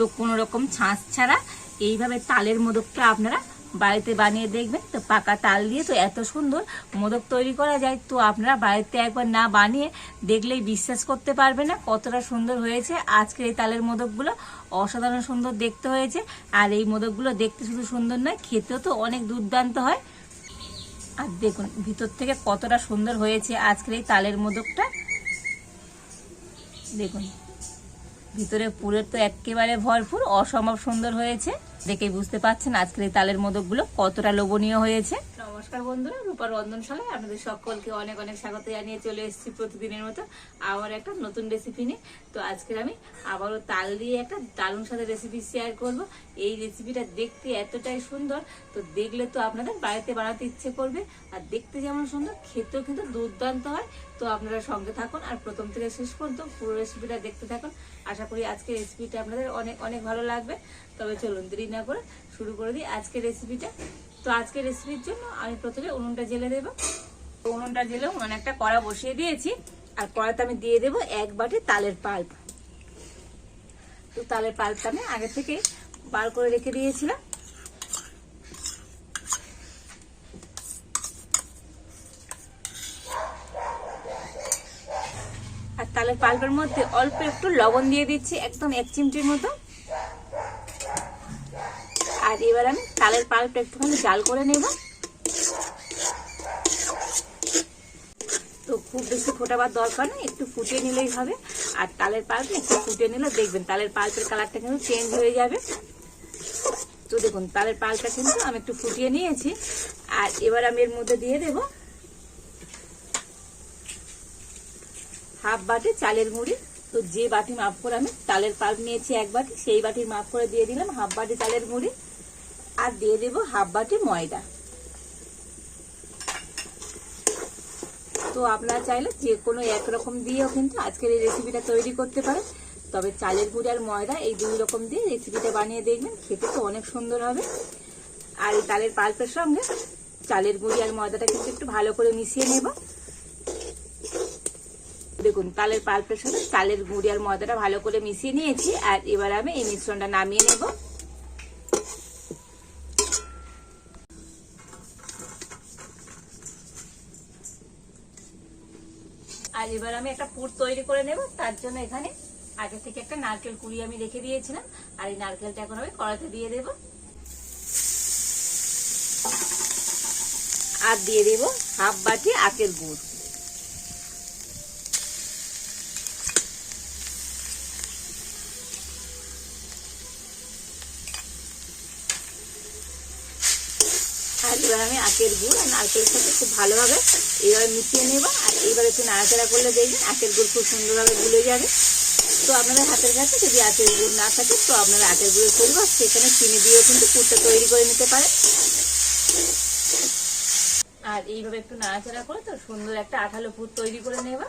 তো কোনো রকম ছাঁচ ছাড়া এইভাবে তালের মোদকটা আপনারা বাড়িতে বানিয়ে দেখবেন। তো পাকা তাল দিয়ে তো এত সুন্দর মোদক তৈরি করা যায়, তো আপনারা বাড়িতে একবার না বানিয়ে দেখলেই বিশ্বাস করতে পারবে না কতটা সুন্দর হয়েছে। আজকের এই তালের মোদকগুলো অসাধারণ সুন্দর দেখতে হয়েছে। আর এই মোদকগুলো দেখতে শুধু সুন্দর নয়, খেতেও তো অনেক দুর্দান্ত হয়। আর দেখুন ভিতর থেকে কতটা সুন্দর হয়েছে আজকের এই তালের মোদকটা। দেখুন। ভিতরে পুরের তো একেবারে ভরপুর, অসম্ভব সুন্দর হয়েছে। দেখে বুঝতে পারছেন আজকের এই তালের মোদকগুলো কতটা লোভনীয় হয়েছে। নমস্কার বন্ধুরা, রূপার রন্ধনশালায় আপনাদের সকলকে অনেক অনেক স্বাগত জানিয়ে চলে এসেছি প্রতিদিনের মতো আবার একটা নতুন রেসিপি নিয়ে। তো আজকের আমি আবারও তাল দিয়ে একটা দারুণ সাথে রেসিপি শেয়ার করব। এই রেসিপিটা দেখতে এতটাই সুন্দর, তো দেখলে তো আপনাদের বাড়িতে বানাতে ইচ্ছে করবে। আর দেখতে যেমন সুন্দর, খেতেও কিন্তু দুর্দান্ত হয়। তো আপনারা সঙ্গে থাকুন আর প্রথম থেকে শেষ পর্যন্ত পুরো রেসিপিটা দেখতে থাকুন। আশা করি আজকের রেসিপিটা আপনাদের অনেক অনেক ভালো লাগবে। তবে চলুন দেরি না করে শুরু করে দিই আজকের রেসিপিটা তো আজকের রেসিপির জন্য আমি প্রথমে উনুনটা জেলে দেব। উনুনটা জেলে উনুনে একটা কড়া বসিয়ে দিয়েছি। আর কড়াতে আমি দিয়ে দেব এক বাটি তালের পাল্প। তো তালের পাল্পটা আমি আগে থেকে বার করে রেখে দিয়েছিলাম। আর তালের পাল্পের মধ্যে অল্প একটু লবণ দিয়ে দিচ্ছি, একদম এক চিমটির মতো। আর এবার আমি তালের পাল্পটা একটুখানি জাল করে নেব। তো খুব বেশি ফোটাবার দরকার নেই, একটু ফুটিয়ে নিলেই হবে। আর তালের পাল্প একটু ফুটিয়ে নিলে দেখবেন তালের পাল্পের কালারটা কিন্তু চেঞ্জ হয়ে যাবে। তো দেখুন তালের পাল্পটা কিন্তু আমি একটু ফুটিয়ে নিয়েছি। আর এবার আমি এর মধ্যে দিয়ে দেব হাফ বাটি চালের গুঁড়ি। তো যে বাটি মাপ করে আমি তালের পাল্প নিয়েছি এক বাটি, সেই বাটির মাপ করে দিয়ে দিলাম হাফ বাটি চালের গুঁড়ি। আর দিয়ে দেব হাফ বাটি ময়দা। তো আপনারা চাইলে যে কোনো একরকম দিয়েও কিন্তু আজকের এই রেসিপিটা তৈরি করতে পারেন। তবে চালের গুঁড়ি আর ময়দা এই দুই রকম দিয়ে রেসিপিটা বানিয়ে দেখবেন, খেতে তো অনেক সুন্দর হবে। আর এই তালের পাল্পের সঙ্গে চালের গুঁড়ি আর ময়দাটা কিন্তু একটু ভালো করে মিশিয়ে নেব। দেখুন, তালের পাল্পের সঙ্গে চালের গুঁড়ি আর ময়দাটা ভালো করে মিশিয়ে নিয়েছি। আর এবার আমি এই মিশ্রণটা নামিয়ে নেব। আর এবার আমি একটা পুর তৈরি করে নেব, তার জন্য এখানে আগে থেকে একটা নারকেল কুড়ি আমি রেখে দিয়েছিলাম, আর এই নারকেলটা এখন আমি কড়াতে দিয়ে দেব। আর দিয়ে দেব হাফ বাটি আখের গুড় আর এবার আমি আখের গুড় আর নারকেলের সাথে খুব ভালোভাবে এইভাবে মিশিয়ে নেব আর এইবার একটু নাড়াচাড়া করলে দেখবেন আখের গুড় খুব সুন্দরভাবে গুলে যাবে। তো আপনাদের হাতের কাছে যদি আখের গুড় না থাকে, তো আপনারা আখের গুঁড়ের পরিবার সেখানে চিনি দিয়েও কিন্তু পুরটা তৈরি করে নিতে পারে আর এইভাবে একটু নাড়াচাড়া করে তো সুন্দর একটা আঠালো পুর তৈরি করে নেবা।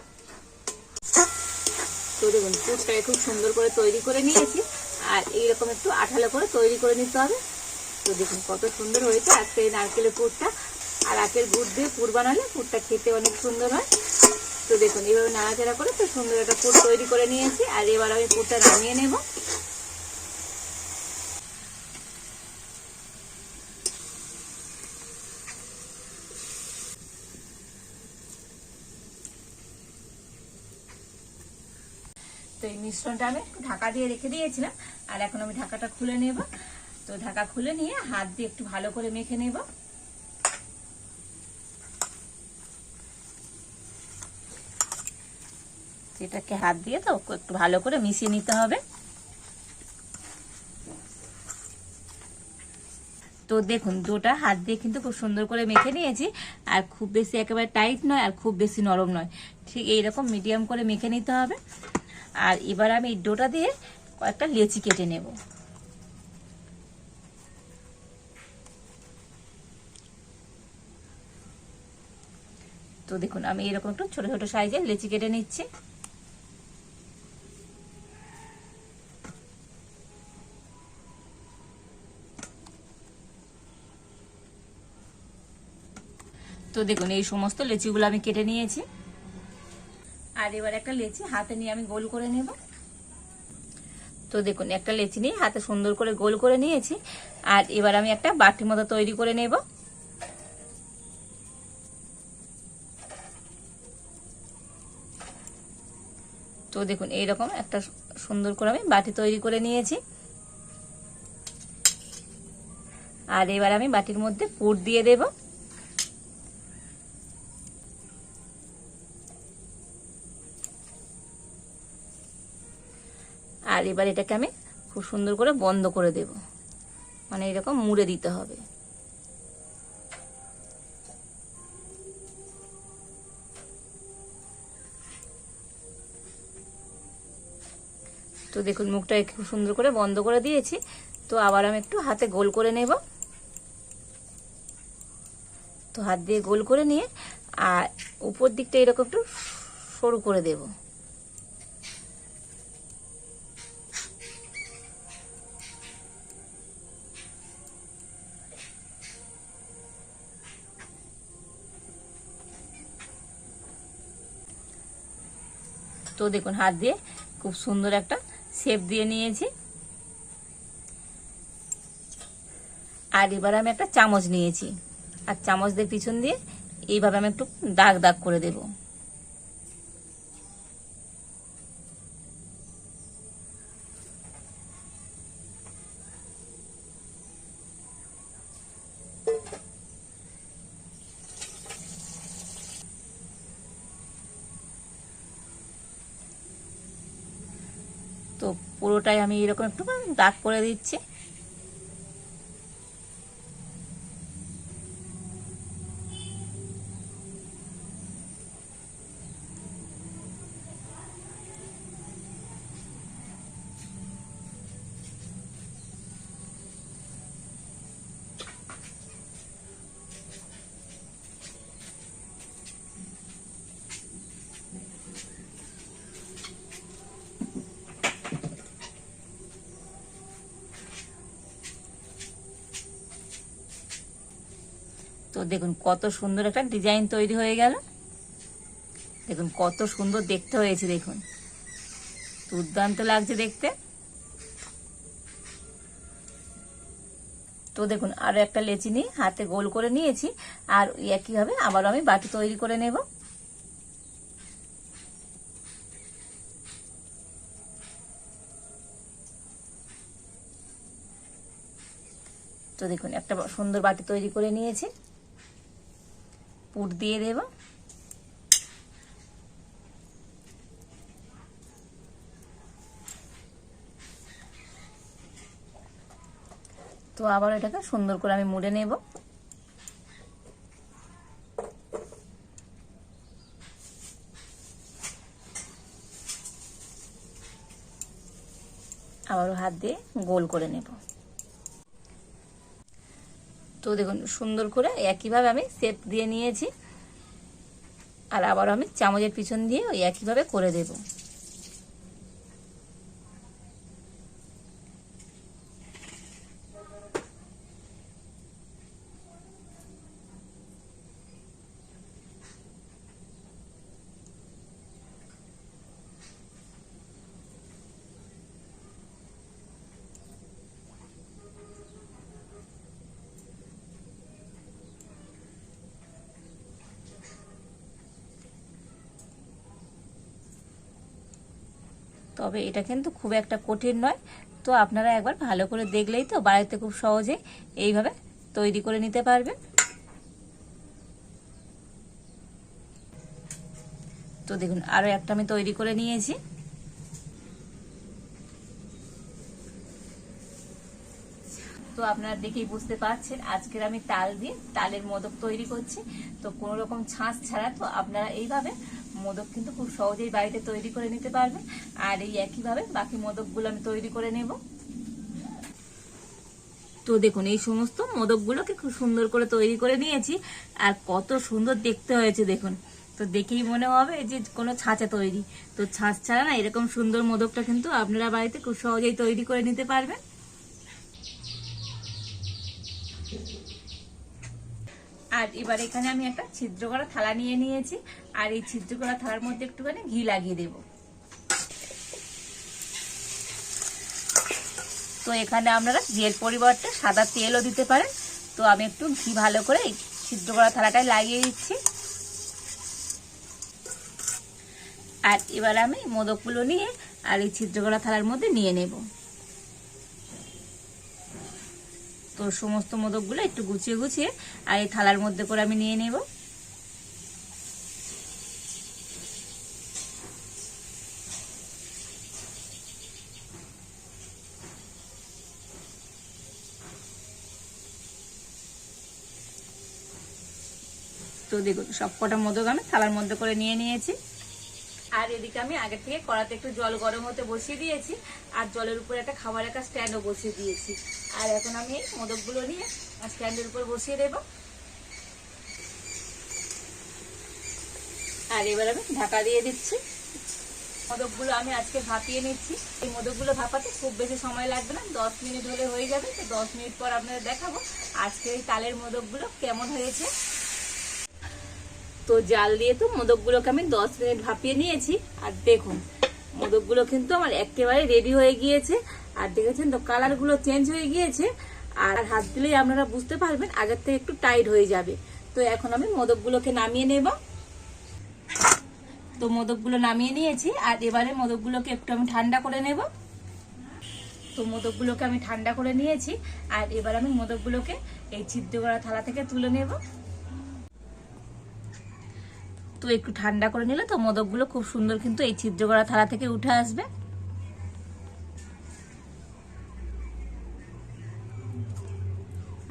তো দেখুন, পুরটাকে খুব সুন্দর করে তৈরি করে নিয়েছি। আর এইরকম একটু আঠালো করে তৈরি করে নিতে হবে। তো দেখুন কত সুন্দর হয়েছে। আজকে এই নারকেলের পুরটা আর আখের গুড় দিয়ে পুর বানালে পুরটা খেতে অনেক সুন্দর হয়। তো দেখুন, এইভাবে নাড়াচাড়া করে তো সুন্দর একটা পুর তৈরি করে নিয়েছি। আর এবার আমি পুরটা নামিয়ে নেব। তো এই মিশ্রণটা আমি ঢাকা দিয়ে রেখে দিয়েছিলাম। আর এখন আমি ঢাকাটা খুলে নেব। তো ঢাকা খুলে নিয়ে হাত দিয়ে একটু ভালো করে মেখে নেব। এটাকে হাত দিয়ে তো একটু ভালো করে মিশিয়ে নিতে হবে। তো দেখুন, দুটা হাত দিয়ে কিন্তু খুব সুন্দর করে মেখে নিয়েছি। আর খুব বেশি একেবারে টাইট নয়, আর খুব বেশি নরম নয়। ঠিক এইরকম মিডিয়াম করে মেখে নিতে হবে। আর এবার আমি এই ডোটা দিয়ে কয়েকটা লেচি কেটে নেব। তো দেখুন, আমি এরকম একটু ছোট ছোট সাইজের লেচি কেটে নিচ্ছি। তো দেখুন, এই সমস্ত লেচিগুলো আমি কেটে নিয়েছি। আর এবার একটা লেচি হাতে নিয়ে আমি গোল করে নেব। তো দেখুন, একটা লেচি নিয়ে হাতে সুন্দর করে গোল করে নিয়েছি। আর এবার আমি একটা বাটির মতো তৈরি করে নেব। তো দেখুন, এইরকম একটা সুন্দর করে আমি বাটি তৈরি করে নিয়েছি। আর এবার আমি বাটির মধ্যে পুর দিয়ে দেব। আর এবার এটাকে আমি খুব সুন্দর করে বন্ধ করে দেব। মানে এরকম মুড়ে দিতে হবে। তো দেখুন, মুখটা খুব সুন্দর করে বন্ধ করে দিয়েছি। তো আবার আমি একটু হাতে গোল করে নেব। তো হাত দিয়ে গোল করে নিয়ে, আর উপর দিকটা এরকম একটু সরু করে দেব। তো দেখুন, হাত দিয়ে খুব সুন্দর একটা শেপ দিয়ে নিয়েছি। আর এবার আমি একটা চামচ নিয়েছি। আর চামচ দিয়ে পিছন দিয়ে এইভাবে আমি একটু দাগ দাগ করে দেব তো পুরোটাই আমি এরকম একটু দাগ করে দিচ্ছি। দেখুন, কত সুন্দর একটা ডিজাইন তৈরি হয়ে গেল। দেখুন, কত সুন্দর দেখতে হয়েছে, দেখুন। দুর্দান্ত লাগছে দেখতে। তো দেখুন, আরও একটা লেচি নিয়ে হাতে গোল করে নিয়েছি, আর একইভাবে আবারও আমি বাটি তৈরি করে নেব। তো দেখুন, একটা সুন্দর বাটি তৈরি করে নিয়েছি। পুর দিয়ে দেব। তো আবার এটাকে সুন্দর করে আমি মুড়ে নেব। আবারও হাত দিয়ে গোল করে নেব। তো দেখুন, সুন্দর করে একইভাবে আমি সেপ দিয়ে নিয়েছি। আর আবার আমি চামচের পিছন দিয়ে ওই একইভাবে করে দেব। তবে এটা কিন্তু খুব একটা কঠিন নয়। তো আপনারা একবার ভালো করে দেখলেই তো বাড়িতে খুব সহজে এইভাবে তৈরি করে নিতে পারবেন। তো দেখুন আরও একটা আমি তৈরি করে নিয়েছি। তো আপনারা দেখেই বুঝতে পারছেন, আজকের আমি তাল দিয়ে তালের মোদক তৈরি করছি। তো কোনো রকম ছাঁচ ছাড়া তো আপনারা এইভাবে মোদক কিন্তু খুব সহজেই বাড়িতে তৈরি করে নিতে পারবেন। আর এই একইভাবে বাকি মোদকগুলো আমি তৈরি করে নেব। তো দেখুন, এই সমস্ত মোদকগুলোকে খুব সুন্দর করে তৈরি করে নিয়েছি। আর কত সুন্দর দেখতে হয়েছে, দেখুন। তো দেখেই মনে হবে যে কোনো ছাঁচে তৈরি। তো ছাঁচ ছাড়া না এরকম সুন্দর মোদকটা কিন্তু আপনারা বাড়িতে খুব সহজেই তৈরি করে নিতে পারবেন। আর এবার এখানে আমি একটা ছিদ্র করা থালা নিয়ে নিয়েছি। আর এই ছিদ্র করা থালার মধ্যে একটুখানি ঘি লাগিয়ে দেব। তো এখানে আপনারা ঘিয়ের পরিবর্তে সাদা তেলও দিতে পারেন। তো আমি একটু ঘি ভালো করে সিদ্ধ করা থালাটায় লাগিয়ে দিচ্ছি। আর এবার আমি মোদকগুলো নিয়ে আর এই ছিদ্র করা থালার মধ্যে নিয়ে নেব। তো সমস্ত মোদকগুলো একটু গুছিয়ে গুছিয়ে আর এই থালার মধ্যে করে আমি নিয়ে নেব। তো দেখুন সব কটা মোদক আমি থালার মধ্যে করে নিয়ে নিয়েছি। আর এদিকে আমি আগে থেকে কড়াতে একটু জল গরম হতে বসিয়ে দিয়েছি, আর জলের উপরে একটা খাবার একটা স্ট্যান্ডও বসিয়ে দিয়েছি। আর এখন আমি মোদকগুলো নিয়ে স্ট্যান্ডের উপর বসিয়ে দেব। আর এবার আমি ঢাকা দিয়ে দিচ্ছি। মোদকগুলো আমি আজকে ভাপিয়ে নিচ্ছি। এই মোদকগুলো ভাপাতে খুব বেশি সময় লাগবে না, দশ মিনিট হলে হয়ে যাবে। তো দশ মিনিট পর আপনাদের দেখাবো আজকে এই তালের মোদকগুলো কেমন হয়েছে। তো জাল দিয়ে তো মোদকগুলোকে আমি দশ মিনিট ভাপিয়ে নিয়েছি। আর দেখুন, মোদকগুলো কিন্তু আমার একেবারে রেডি হয়ে গিয়েছে। আর দেখেছেন তো কালারগুলো চেঞ্জ হয়ে গিয়েছে। আর হাত দিলেই আপনারা বুঝতে পারবেন, আগের থেকে একটু টাইট হয়ে যাবে। তো এখন আমি মোদকগুলোকে নামিয়ে নেব। তো মোদকগুলো নামিয়ে নিয়েছি, আর এবারে মোদকগুলোকে একটু আমি ঠান্ডা করে নেব। তো মোদকগুলোকে আমি ঠান্ডা করে নিয়েছি, আর এবার আমি মোদকগুলোকে এই ছিদ্র করা থালা থেকে তুলে নেব। তো একটু ঠান্ডা করে নিলে তো মোদকগুলো খুব সুন্দর কিন্তু এই ছিদ্র করা থালা থেকে উঠে আসবে।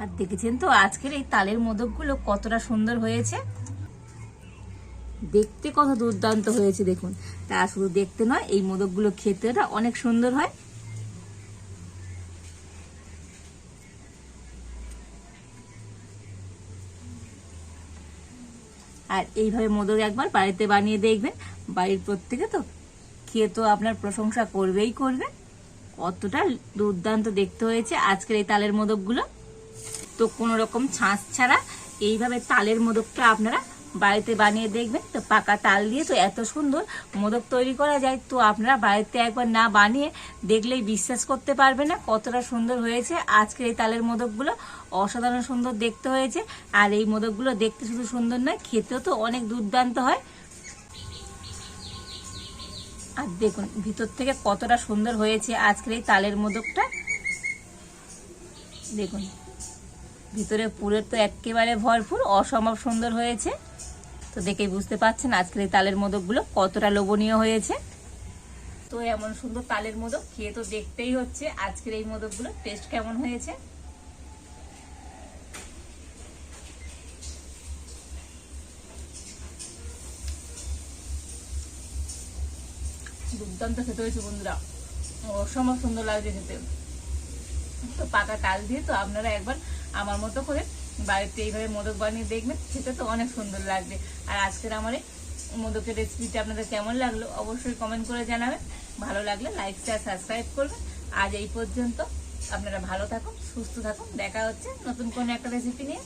আর দেখেছেন তো আজকের এই তালের মোদকগুলো কতটা সুন্দর হয়েছে? দেখতে কত দুর্দান্ত হয়েছে দেখুন। তা শুধু দেখতে নয়, এই মোদকগুলো খেতেটা অনেক সুন্দর হয়। আর এইভাবে মোদক একবার বাড়িতে বানিয়ে দেখবেন। বাড়ির প্রত্যেকে তো খেয়ে তো আপনার প্রশংসা করবেই করবে। কতটা দুর্দান্ত দেখতে হয়েছে আজকের এই তালের মোদকগুলো। তো কোনো রকম ছাঁচ ছাড়া এইভাবে তালের মোদকটা আপনারা বাড়িতে বানিয়ে দেখবেন, তো পাকা তাল দিয়ে তো এত সুন্দর মোদক তৈরি করা যায়, তো আপনারা বাড়িতে একবার না বানিয়ে দেখলেই বিশ্বাস করতে পারবে না কতটা সুন্দর হয়েছে। আজকের এই তালের মোদকগুলো অসাধারণ সুন্দর দেখতে হয়েছে, আর এই মোদকগুলো দেখতে শুধু সুন্দর নয়, খেতেও তো অনেক দুর্দান্ত হয়। আর দেখুন, ভিতর থেকে কতটা সুন্দর হয়েছে আজকের এই তালের মোদকটা। দেখুন, ভিতরে পুরের তো একেবারে ভরপুর, অসম্ভব সুন্দর হয়েছে। তো দেখেই বুঝতে পারছেন আজকের এই তালের মোদকগুলো কতটা লোভনীয় হয়েছে। তো এমন সুন্দর তালের মোদক খেয়ে তো দেখতেই হচ্ছে আজকের এই মোদকগুলো টেস্ট কেমন হয়েছে। দুর্দান্ত খেতে হয়েছে বন্ধুরা। অসম্ভব সুন্দর লাগছে খেতে। তো পাকা তাল দিয়ে তো আপনারা একবার আমার মতো করে বাড়িতে এইভাবে মোদক বানিয়ে দেখবেন সেটা তো অনেক সুন্দর লাগবে। আর আজকের আমার মোদকের রেসিপিটা আপনাদের কেমন লাগল অবশ্যই কমেন্ট করে জানাবেন। ভালো লাগলে লাইক শেয়ার সাবস্ক্রাইব করবেন। আজ এই পর্যন্ত আপনারা ভালো থাকুন, সুস্থ থাকুন। দেখা হচ্ছে নতুন কোনো একটা রেসিপি নিয়ে।